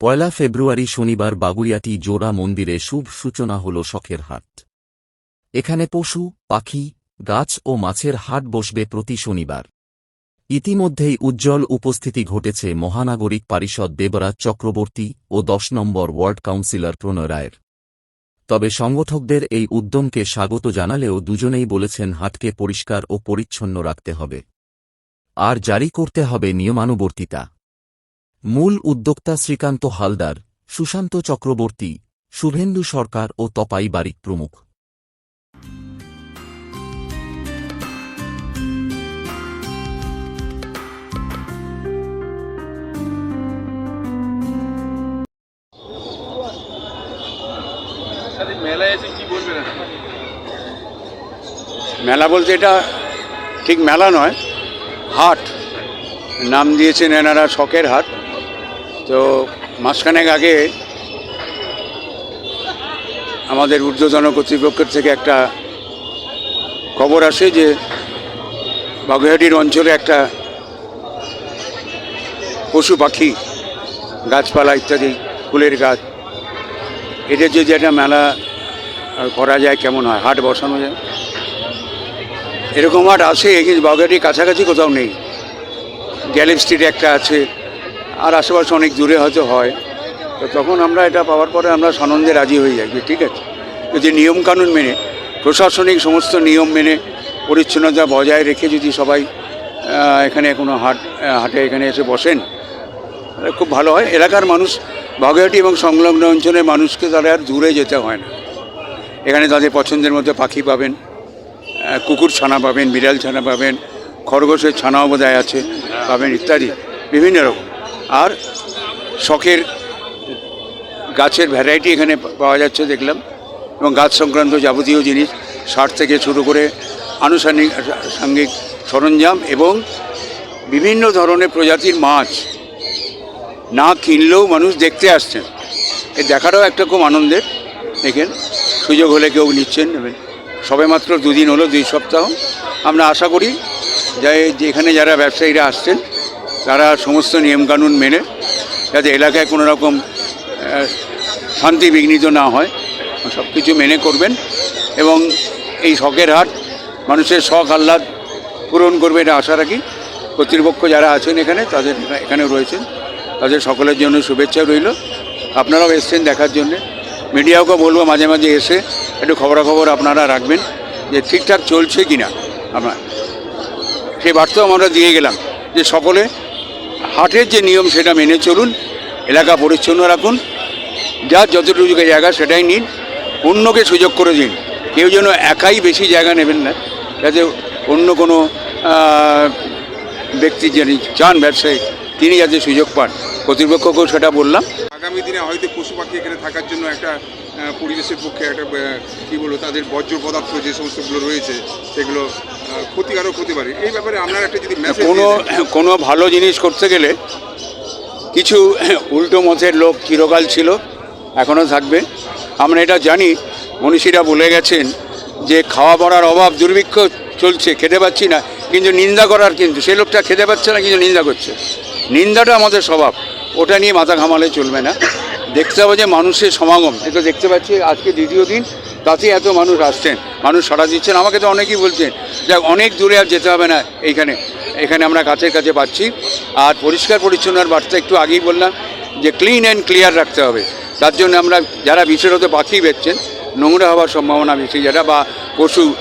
পয়লা ফেব্রুয়ারি শনিবার বাগুইয়াটি জোড়া মন্দিরে শুভ সূচনা হল শখের হাট। এখানে পশু, পাখি, গাছ ও মাছের হাট বসবে প্রতি শনিবার। ইতিমধ্যেই উজ্জ্বল উপস্থিতি ঘটেছে মহানাগরিক পারিষদ দেবরাজ চক্রবর্তী ও দশ নম্বর ওয়ার্ড কাউন্সিলর প্রণয় রায়ের। তবে সংগঠকদের এই উদ্যমকে স্বাগত জানালেও দুজনেই বলেছেন হাটকে পরিষ্কার ও পরিচ্ছন্ন রাখতে হবে। আর জারি করতে হবে নিয়মানুবর্তিতা। মূল উদ্যোক্তা শ্রীকান্ত হালদার, সুশান্ত চক্রবর্তী, শুভেন্দু সরকার ও তপাই বারিক প্রমুখ? মেলা বলতে এটা ঠিক মেলা নয়, হাট নাম দিয়েছেন এনারা শখের হাট তো মাসখানেক আগে আমাদের ঊর্ধ্বতন কর্তৃপক্ষের থেকে একটা খবর আসে যে বাগুইহাটির অঞ্চলে একটা পশু পাখি, গাছপালা ইত্যাদি, ফুলের গাছ। এদের যদি একটা মেলা করা যায়, কেমন হয়, হাট বসানো যায়। এরকম হাট আছে, কিন্তু বাগুইহাটির কাছাকাছি কোথাও নেই। গ্যালেপ স্ট্রিটে একটা আছে আর আশেপাশে অনেক দূরে হয়তো হয়। তো তখন আমরা এটা পাওয়ার পরে আমরা সানন্দে রাজি হয়ে যাই যে ঠিক আছে। যদি নিয়মকানুন মেনে, প্রশাসনিক সমস্ত নিয়ম মেনে, পরিচ্ছন্নতা বজায় রেখে যদি সবাই এখানে কোনো হাট হাটে এখানে এসে বসেন, তাহলে খুব ভালো হয়। এলাকার মানুষ বাগুইহাটি এবং সংলগ্ন অঞ্চলের মানুষকে তারা আর দূরে যেতে হয় না। এখানে তাদের পছন্দের মধ্যে পাখি পাবেন কুকুর ছানা পাবেন, বিড়াল ছানা পাবেন, খরগোশের ছানাও বোধহয় আছে, পাবেন ইত্যাদি, বিভিন্ন রকম। আর শখের গাছের ভ্যারাইটি এখানে পাওয়া যাচ্ছে, দেখলাম। এবং গাছ সংক্রান্ত যাবতীয় জিনিস, সার থেকে শুরু করে আনুষঙ্গিক, সাঙ্গিক সরঞ্জাম এবং বিভিন্ন ধরনের প্রজাতির মাছ না কিনলেও মানুষ দেখতে আসছেন। এ দেখাটাও একটা খুব আনন্দের। দেখেন, সুযোগ হলে কেউ নিচ্ছেন নেবেন সবে মাত্র দুদিন হলো, দুই সপ্তাহ। আমরা আশা করি যে যে এখানে যারা ব্যবসায়ীরা আসছেন তারা সমস্ত নিয়মকানুন মেনে যাতে এলাকায় কোনো রকম শান্তি বিঘ্নিত না হয়, সব কিছু মেনে করবেন এবং এই শখের হাট মানুষের শখ, আহ্লাদ পূরণ করবে এটা আশা রাখি। কর্তৃপক্ষ যারা আছেন এখানে, তাদের এখানে রয়েছেন। তাদের সকলের জন্য শুভেচ্ছা রইল। আপনারাও এসছেন দেখার জন্য। মিডিয়াকে বলব, মাঝে মাঝে এসে একটু খবরাখবর আপনারা রাখবেন যে ঠিকঠাক চলছে কি না আপনার সেই বার্তাও আমরা দিয়ে গেলাম যে সকলে হাটের যে নিয়ম সেটা মেনে চলুন, এলাকা পরিচ্ছন্ন রাখুন। যার যতটুকু জায়গা সেটাই নিন, অন্যকে সুযোগ করে দিন। কেউ যেন একাই বেশি জায়গা নেবেন না, যাতে অন্য কোনো ব্যক্তি যিনি চান ব্যবসায়ী, তিনি যাতে সুযোগ পান। কর্তৃপক্ষকেও সেটা বললাম। আগামী দিনে হয়তো পশু পাখি এখানে থাকার জন্য একটা পরিবেশের পক্ষে একটা কি বলব তাদের বর্জ্য পদার্থ যে সমস্তগুলো রয়েছে সেগুলো ক্ষতিকারক হতে পারে। এই ব্যাপারে আপনার একটা যদি কোনো কোনো ভালো জিনিস করতে গেলে কিছু উল্টো মতের লোক চিরকাল ছিল এখনও থাকবে। আমরা এটা জানি মনীষীরা বলে গেছেন যে খাওয়া পড়ার অভাব দুর্ভিক্ষ চলছে খেতে পাচ্ছি না কিন্তু নিন্দা করার কিন্তু সেই লোকটা খেতে পাচ্ছে না কিন্তু নিন্দা করছে। নিন্দাটা আমাদের স্বভাব ওটা নিয়ে মাথা ঘামালে চলবে না। দেখতে হবে যে মানুষের সমাগম। এটা দেখতে পাচ্ছি, আজকে দ্বিতীয় দিন, তাতেই এত মানুষ আসছেন। মানুষ সাড়া দিচ্ছেন, আমাকে তো অনেকেই বলছেন, যে, অনেক দূরে আর যেতে হবে না এইখানে। এখানে আমরা কাছের কাছে পাচ্ছি। আর পরিষ্কার পরিচ্ছন্নতার বার্তা একটু আগেই বললাম যে, ক্লিন অ্যান্ড ক্লিয়ার রাখতে হবে। তার জন্য আমরা যারা বিশেষত পাখি বেচছেন, নোংরা হওয়ার সম্ভাবনা বেশি, যারা বা পশু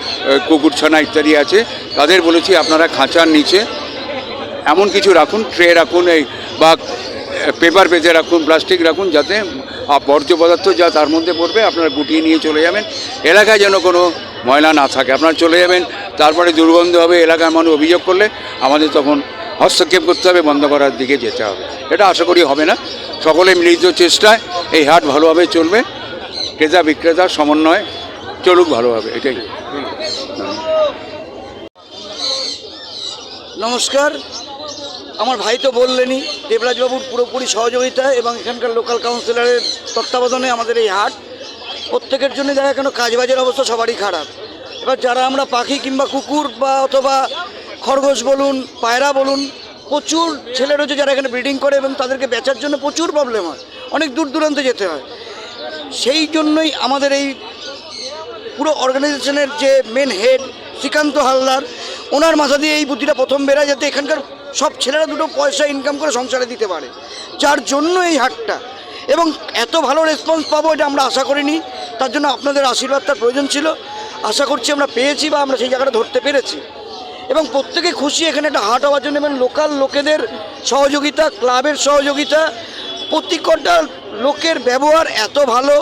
কুকুরছানা ইত্যাদি আছে, তাদের বলেছি আপনারা খাঁচার নিচে এমন কিছু রাখুন, ট্রে রাখুন, এই, বা পেপার পেতে রাখুন প্লাস্টিক রাখুন যাতে বর্জ্য পদার্থ যা তার মধ্যে পড়বে আপনারা গুটিয়ে নিয়ে চলে যাবেন। এলাকায় যেন কোনো ময়লা না থাকে, আপনারা চলে যাবেন, তারপরে দুর্গন্ধ হবে এলাকার মানুষ অভিযোগ করলে আমাদের তখন হস্তক্ষেপ করতে হবে, বন্ধ করার দিকে যেতে হবে। এটা আশা করি হবে না। সকলে মিলিত চেষ্টায় এই হাট ভালোভাবে চলবে, ক্রেতা বিক্রেতার সমন্বয় চলুক ভালোভাবে, এটাই। নমস্কার। আমার ভাই তো বললেনই দেবরাজবাবুর পুরোপুরি সহযোগিতা এবং এখানকার লোকাল কাউন্সিলরের তত্ত্বাবধানে আমাদের এই হাট। প্রত্যেকের জন্য দেখা কেন কাজবাজের অবস্থা সবারই খারাপ। এবার যারা আমরা পাখি কিংবা কুকুর বা অথবা খরগোশ বলুন, পায়রা বলুন, প্রচুর ছেলে রয়েছে যারা এখানে ব্রিডিং করে এবং তাদেরকে বেচার জন্য প্রচুর প্রবলেম হয়। অনেক দূর দূরান্তে যেতে হয়। সেই জন্যই আমাদের এই পুরো অর্গানাইজেশনের যে মেন হেড শ্রীকান্ত হালদার, ওনার মাথা দিয়ে এই বুদ্ধিটা প্রথম বেরায় যাতে এখানকার সব ছেলেরা দুটো পয়সা ইনকাম করে সংসারে দিতে পারে। যার জন্য এই হাটটা। এবং এত ভালো রেসপন্স পাবো এটা আমরা আশা করিনি। তার জন্য আপনাদের আশীর্বাদটার প্রয়োজন ছিল। আশা করছি আমরা পেয়েছি বা আমরা সেই জায়গাটা ধরতে পেরেছি। এবং প্রত্যেকে খুশি এখানে একটা হাট হওয়ার জন্য এবং লোকাল লোকেদের সহযোগিতা ক্লাবের সহযোগিতা প্রত্যেকটা লোকের ব্যবহার এত ভালো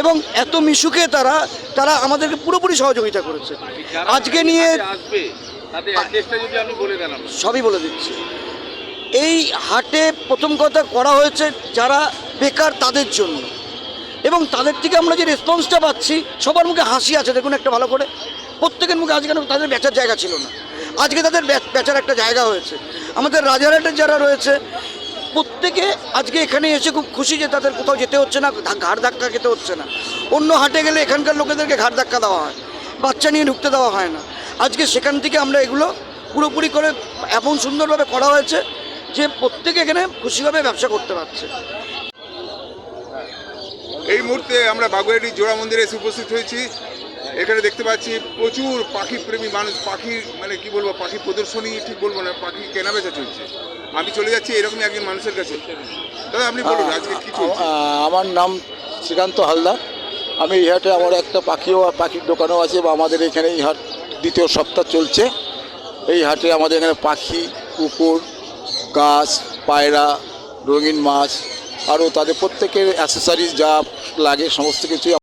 এবং এত মিশুকে তারা তারা আমাদেরকে পুরোপুরি সহযোগিতা করেছে। আজকে নিয়ে সবই বলে দিচ্ছি। এই হাটে প্রথম কথা করা হয়েছে যারা বেকার তাদের জন্য। এবং তাদের থেকে আমরা যে রেসপন্সটা পাচ্ছি, সবার মুখে হাসি আছে, দেখুন একটা ভালো করে। প্রত্যেকের মুখে আজকে তাদের বেচার জায়গা ছিল না। আজকে তাদের বেচার একটা জায়গা হয়েছে। আমাদের রাজারহাটের যারা রয়েছে, প্রত্যেকে আজকে এখানে এসে খুব খুশি যে তাদের কোথাও যেতে হচ্ছে না ঘাড় ধাক্কা খেতে হচ্ছে না। অন্য হাটে গেলে এখানকার লোকেদেরকে ঘাড় ধাক্কা দেওয়া হয়। বাচ্চা নিয়ে ঢুকতে দেওয়া হয় না। আজকে সেখান থেকে আমরা এগুলো পুরোপুরি করে এমন সুন্দরভাবে করা হয়েছে যে প্রত্যেকে এখানে খুশিভাবে ব্যবসা করতে পারছে। এই মুহূর্তে আমরা বাগুয়াটি জোড়া মন্দিরে এসে উপস্থিত হয়েছি। এখানে দেখতে পাচ্ছি প্রচুর পাখি প্রেমী মানুষ পাখি মানে কি বলব পাখি প্রদর্শনী ঠিক বলব না পাখি কেনাবেচা চলছে। আমি চলে যাচ্ছি এরকমই একজন মানুষের কাছে। দাদা আপনি বলুন আজকে কি চলছে? আমার নাম শ্রীকান্ত হালদার। আমি ইহাটে আমার একটা পাখিও পাখির দোকানও আছে বা আমাদের এখানে এই হাট দ্বিতীয় সপ্তাহ চলছে। এই হাটে আমাদের এখানে পাখি, কুকুর, গাছ, পায়রা, রঙিন মাছ, আরও তাদের প্রত্যেকের অ্যাসেসারিজ যা লাগে, সমস্ত কিছুই